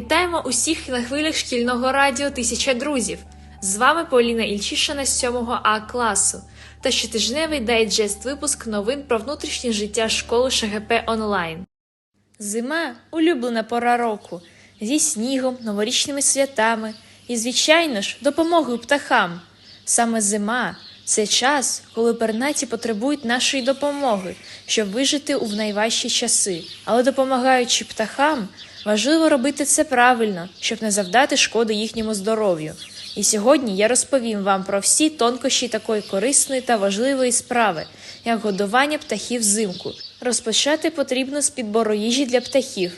Вітаємо усіх на хвилях шкільного радіо Тисяча друзів. З вами Поліна Ільчишина з 7 А класу та щотижневий дайджест випуск новин про внутрішнє життя школи ШГП онлайн. Зима улюблена пора року зі снігом, новорічними святами і, звичайно ж, допомогою птахам. Саме зима це час, коли пернаті потребують нашої допомоги, щоб вижити у найважчі часи. Але допомагаючи птахам, важливо робити це правильно, щоб не завдати шкоди їхньому здоров'ю. І сьогодні я розповім вам про всі тонкощі такої корисної та важливої справи, як годування птахів взимку. Розпочати потрібно з підбору їжі для птахів.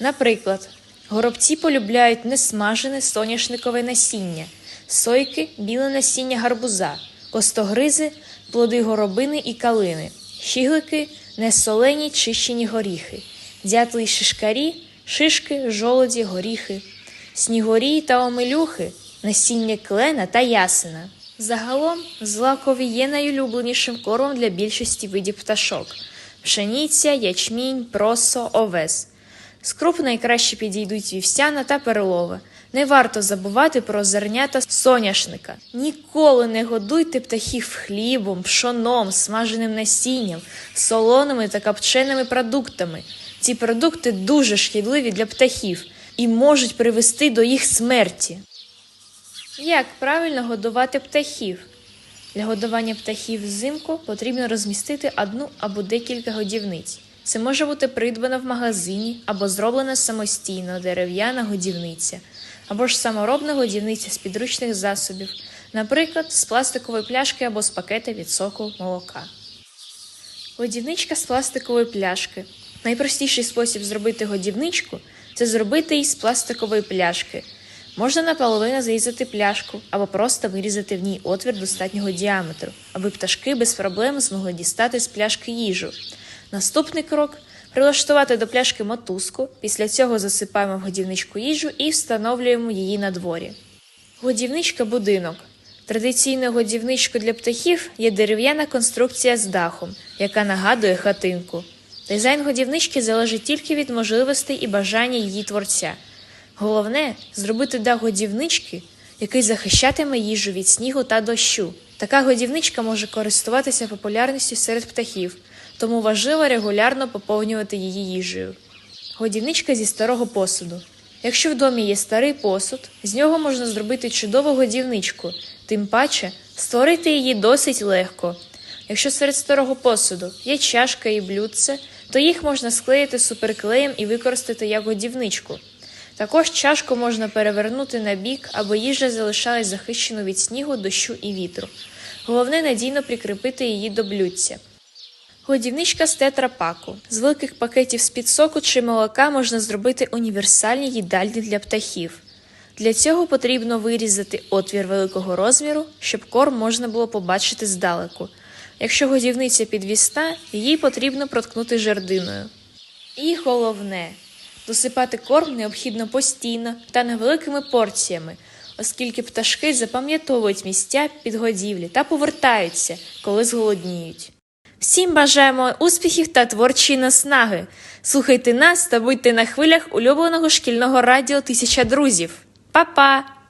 Наприклад, горобці полюбляють несмажене соняшникове насіння, сойки біле насіння гарбуза, костогризи, плоди горобини і калини, щіглики, несолені чищені горіхи, дятли й шишкарі, шишки, жолоді, горіхи, снігорі та омелюхи, насіння клена та ясена. Загалом, злакові є найулюбленішим кормом для більшості видів пташок: пшениця, ячмінь, просо, овес. З круп найкраще підійдуть вівсяна та перлова. Не варто забувати про зернята соняшника. Ніколи не годуйте птахів хлібом, пшоном, смаженим насінням, солоними та копченими продуктами. Ці продукти дуже шкідливі для птахів і можуть привести до їх смерті. Як правильно годувати птахів? Для годування птахів взимку потрібно розмістити одну або декілька годівниць. Це може бути придбана в магазині або зроблена самостійно дерев'яна годівниця, або ж саморобна годівниця з підручних засобів, наприклад, з пластикової пляшки або з пакета від соку молока. Годівничка з пластикової пляшки. Найпростіший спосіб зробити годівничку це зробити її з пластикової пляшки. Можна наполовину зрізати пляшку або просто вирізати в ній отвір достатнього діаметру, аби пташки без проблем змогли дістати з пляшки їжу. Наступний крок прилаштувати до пляшки мотузку, після цього засипаємо в годівничку їжу і встановлюємо її на дворі. Годівничка будинок. Традиційною годівничкою для птахів є дерев'яна конструкція з дахом, яка нагадує хатинку. Дизайн годівнички залежить тільки від можливостей і бажання її творця. Головне зробити дах годівнички, який захищатиме їжу від снігу та дощу. Така годівничка може користуватися популярністю серед птахів, тому важливо регулярно поповнювати її їжею. Годівничка зі старого посуду. Якщо в домі є старий посуд, з нього можна зробити чудову годівничку, тим паче створити її досить легко. Якщо серед старого посуду є чашка і блюдце, то їх можна склеїти суперклеєм і використати як годівничку. Також чашку можна перевернути на бік, аби їжа залишалась захищеною від снігу, дощу і вітру. Головне надійно прикріпити її до блюдця. Годівничка з тетрапаку. З великих пакетів з-під соку чи молока можна зробити універсальні їдальні для птахів. Для цього потрібно вирізати отвір великого розміру, щоб корм можна було побачити здалеку. Якщо годівниця підвісна, її потрібно проткнути жердиною. І головне досипати корм необхідно постійно та невеликими порціями, оскільки пташки запам'ятовують місця підгодівлі та повертаються, коли зголодніють. Всім бажаємо успіхів та творчої наснаги. Слухайте нас та будьте на хвилях улюбленого шкільного радіо Тисяча друзів. Па-па!